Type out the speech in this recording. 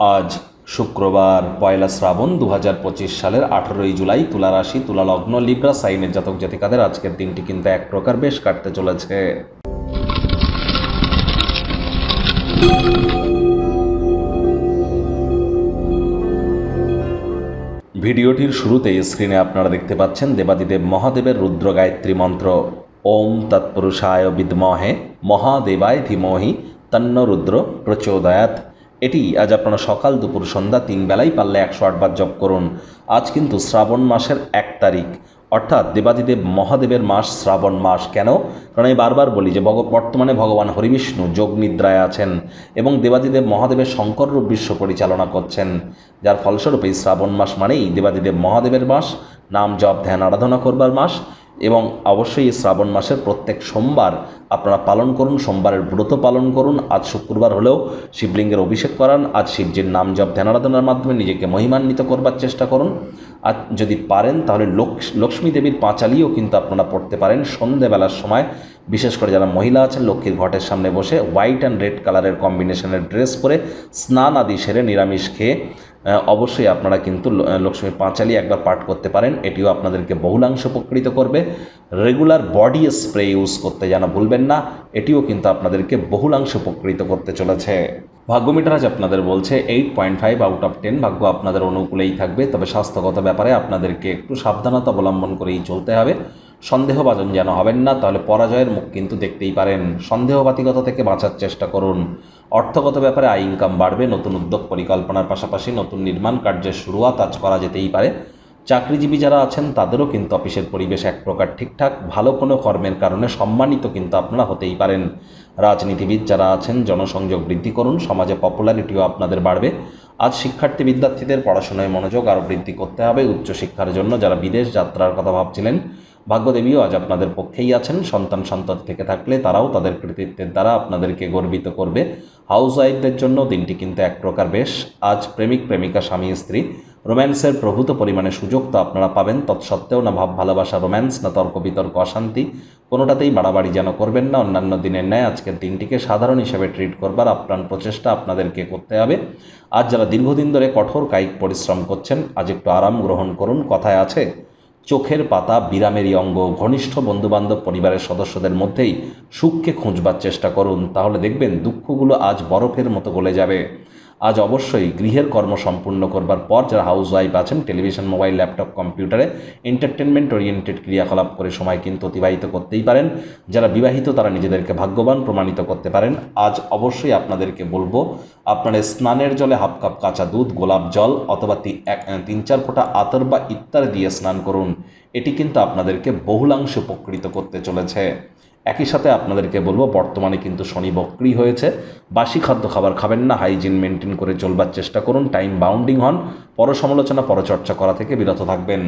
আজ শুক্রবার, পয়লা শ্রাবণ দু হাজার পঁচিশ সালের আঠেরোই জুলাই তুলা রাশি, তুলা লগ্ন, লিব্রা, সাইনের জাতক জাতিকাদের আজকের দিনটি কিন্তু এক প্রকার বেশ কাটতে চলেছে। ভিডিওটির শুরুতেই স্ক্রিনে আপনারা দেখতে পাচ্ছেন দেবাদিদেব মহাদেবের রুদ্র গায়ত্রী মন্ত্র। ওম তৎপুরুষায় বিদ্মহে, মহাদেবায় ধীমহি তন্ন রুদ্র প্রচোদয়াত এটি আজ আপনারা সকাল দুপুর সন্ধ্যা তিন বেলায় পারলে একশো আটবার জপ করুন। আজ কিন্তু শ্রাবণ মাসের এক তারিখ। অর্থাৎ দেবাদিদেব মহাদেবের মাস শ্রাবণ মাস। কেন? কারণ আমি বারবার বলি যে বর্তমানে ভগবান হরিবিষ্ণু যোগ নিদ্রায় আছেন এবং দেবাদিদেব মহাদেবের শঙ্কর রূপ বিশ্ব পরিচালনা করছেন। যার ফলস্বরূপ এই শ্রাবণ মাস মানেই দেবাদিদেব মহাদেবের মাস, নাম জপ, ধ্যান, আরাধনা করবার মাস। এবং অবশ্যই শ্রাবণ মাসের প্রত্যেক সোমবার আপনারা পালন করুন, সোমবারের ব্রত পালন করুন। আজ শুক্রবার হলেও শিবলিঙ্গের অভিষেক করান, আজ শিবজির নাম জপ ধ্যানারাধনার মাধ্যমে নিজেকে মহিমান্বিত করবার চেষ্টা করুন। আর যদি পারেন, তাহলে লক্ষ- লক্ষ্মী দেবীর পাঁচালিও কিন্তু আপনারা পড়তে পারেন সন্ধেবেলার সময়। বিশেষ করে যারা মহিলা আছেন, লক্ষ্মীর ঘটের সামনে বসে হোয়াইট অ্যান্ড রেড কালারের কম্বিনেশনের ড্রেস পরে স্নান আদি সেরে নিরামিষ খেয়ে অবশ্যই আপনারা কিন্তু ল- আহ, লক্ষ্মীর পাঁচালি একবার পাঠ করতে পারেন। এটিও আপনাদেরকে বহুলাংশ উপকৃত করবে। রেগুলার বডি স্প্রে ইউজ করতে যেন ভুলবেন না এটিও কিন্তু আপনাদেরকে বহুলাংশ উপকৃত করতে চলেছে। ভাগ্যমিটার আজ আপনাদের বলছে eight point five out of ten ভাগ্য আপনাদের অনুকূলেই থাকবে। তবে স্বাস্থ্যগত ব্যাপারে আপনাদেরকে একটু সাবধানতা অবলম্বন করেই চলতে হবে। সন্দেহভাজন যেন হবেন না, তাহলে পরাজয়ের মুখ কিন্তু দেখতেই পারেন। সন্দেহবাতিকতা থেকে বাঁচার চেষ্টা করুন। অর্থগত ব্যাপারে আয় ইনকাম বাড়বে, নতুন উদ্যোগ পরিকল্পনার পাশাপাশি নতুন নির্মাণ কার্যের শুরুয়াত আজ করা যেতেই পারে। চাকরিজীবী যারা আছেন, তাদেরও কিন্তু অফিসের পরিবেশ এক প্রকার ঠিকঠাক, ভালো কোনো কর্মের কারণে সম্মানিত কিন্তু আপনারা হতেই পারেন। রাজনীতিবিদ যারা আছেন, জনসংযোগ বৃদ্ধি করুন, সমাজে পপুলারিটিও আপনাদের বাড়বে। আজ শিক্ষার্থী বিদ্যার্থীদের পড়াশোনায় মনোযোগ আরও বৃদ্ধি করতে হবে। উচ্চশিক্ষার জন্য যারা বিদেশ যাত্রার কথা ভাবছিলেন ভাগ্যদেবীও আজ আপনাদের পক্ষেই আছেন। সন্তান সন্তান থেকে থাকলে তারাও তাদের কৃতিত্বের দ্বারা আপনাদেরকে গর্বিত করবে। হাউস ওয়াইফদের জন্য দিনটি কিন্তু এক প্রকার বেশ। আজ প্রেমিক, প্রেমিকা, স্বামী, স্ত্রী, রোম্যান্সের প্রভূত পরিমাণে সুযোগ তো আপনারা পাবেন। তৎসত্ত্বেও না ভাব, ভালোবাসা, রোম্যান্স, না তর্ক, বিতর্ক, অশান্তি, কোনোটাতেই বাড়াবাড়ি যেন করবেন না। অন্যান্য দিনের ন্যায় আজকের দিনটিকে সাধারণ হিসেবে ট্রিট করবার আপ্রাণ প্রচেষ্টা আপনাদেরকে করতে হবে। আজ যারা দীর্ঘদিন ধরে কঠোর, কায়িক পরিশ্রম করছেন, আজ একটু আরাম গ্রহণ করুন। কথায় আছে চোখের পাতা বিরামেরই অঙ্গ, ঘনিষ্ঠ বন্ধুবান্ধব পরিবারের সদস্যদের মধ্যেই সুখকে খুঁজবার চেষ্টা করুন। তাহলে দেখবেন দুঃখগুলো আজ বরফের মতো গলে যাবে। আজ অবশ্যই গৃহের কর্ম সম্পূর্ণ করবার পর যারা হাউস ওয়াইফ আছেন টেলিভিশন মোবাইল ল্যাপটপ কম্পিউটারে এন্টারটেনমেন্ট ওরিয়েন্টেড ক্রিয়াকলাপ করে সময় কিন্তু অতিবাহিত করতেই পারেন। যারা বিবাহিত, তারা নিজেদেরকে ভাগ্যবান প্রমাণিত করতে পারেন। আজ অবশ্যই আপনাদেরকে বলব, আপনার স্নানের জলে হাফ কাপ কাঁচা দুধ, গোলাপ জল অথবা তিন, চার ফোঁটা আতর বা ইত্যাদি দিয়ে স্নান করুন। এটি কিন্তু আপনাদেরকে বহুলাংশ উপকৃত করতে চলেছে। একই সাথে আপনাদেরকে বলব, বর্তমানে কিন্তু শনি বক্রি হয়েছে। বাসি খাদ্য খাবার খাবেন না, হাইজিন মেনটেন করে চলবার চেষ্টা করুন, টাইম বাউন্ডিং হন, পরসমালোচনা, পরচর্চা করা থেকে বিরত থাকবেন।